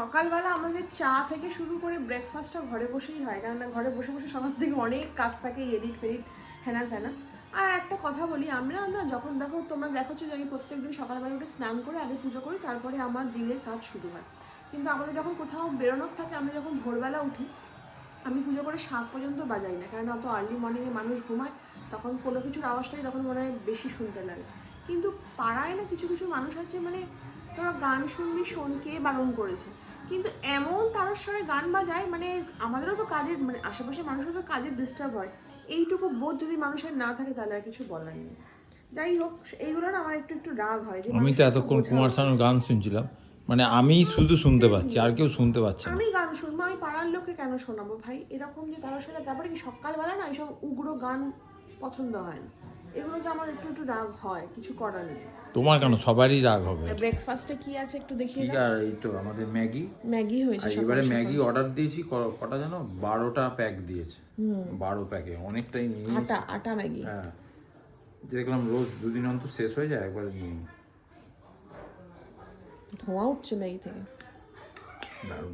সকালবেলা আমাদের চা থেকে শুরু করে ব্রেকফাস্টটা ঘরে বসেই হয়। কেননা ঘরে বসে বসে সবার থেকে অনেক কাজ থাকে এডিট ফেডিট হ্যানা ত্যানা আর একটা কথা বলি, আমরা না যখন দেখো, তোমরা দেখো যে আমি প্রত্যেকদিন সকালবেলা উঠে স্নান করে আগে পুজো করি, তারপরে আমার দিনের কাজ শুরু হয়। কিন্তু আমাদের যখন কোথাও বেরোনোর থাকে, আমরা যখন ভোরবেলা উঠি, আমি পুজো করে সাত পর্যন্ত বাজাই না। কারণ অত আর্লি মর্নিংয়ে মানুষ ঘুমায়, তখন কোনো কিছুর আওয়াজটাই তখন মনে হয় বেশি শুনতে লাগে। কিন্তু পাড়ায় না কিছু কিছু মানুষ আছে মানে তোরা গান শুনবি শোন কে বারণ করেছে। কিন্তু এমন তার স্বরে গান বাজায় মানে আমাদেরও তো কাজের মানে আশেপাশে মানুষের তো কাজের ডিস্টার্ব হয়। এইটুকু বোধ যদি মানুষের না থাকে তাহলে আর কিছু বলার নেই। যাই হোক এইগুলো না আমার একটু একটু রাগ হয় যে আমি তো এতক্ষণ কুমার শানুর গান শুনছিলাম। মানে আমি শুধু শুনতে পাচ্ছি আর কেউ শুনতে পাচ্ছে আমি গান শুনব আমি পাড়ার লোককে কেন শোনাবো ভাই? এরকম যে তারা শোনে তারপরে কি সকালবেলা না এইসব উগ্র গান পছন্দ হয় না? এগুলোতে আমার একটু একটু রাগ হয় কিছু করার নেই। তোমার কেন? সবারই রাগ হবে। ব্রেকফাস্টে কি আছে একটু দেখিয়ে ঠিক দাও। আর এই তো আমাদের ম্যাগি। ম্যাগি হয়েছে আর এবারে ম্যাগি অর্ডার দিয়েছি ক- কটা জানো? বারোটা প্যাক দিয়েছে। বারো প্যাকে অনেকটাই নিয়ে আটা আটা ম্যাগি। হ্যাঁ। দেখলাম রোজ দুদিন অন্তর শেষ হয়ে যায় একবারে নিয়ে নিই ধোঁয়া উঠছে ম্যাগি থেকে। দারুণ।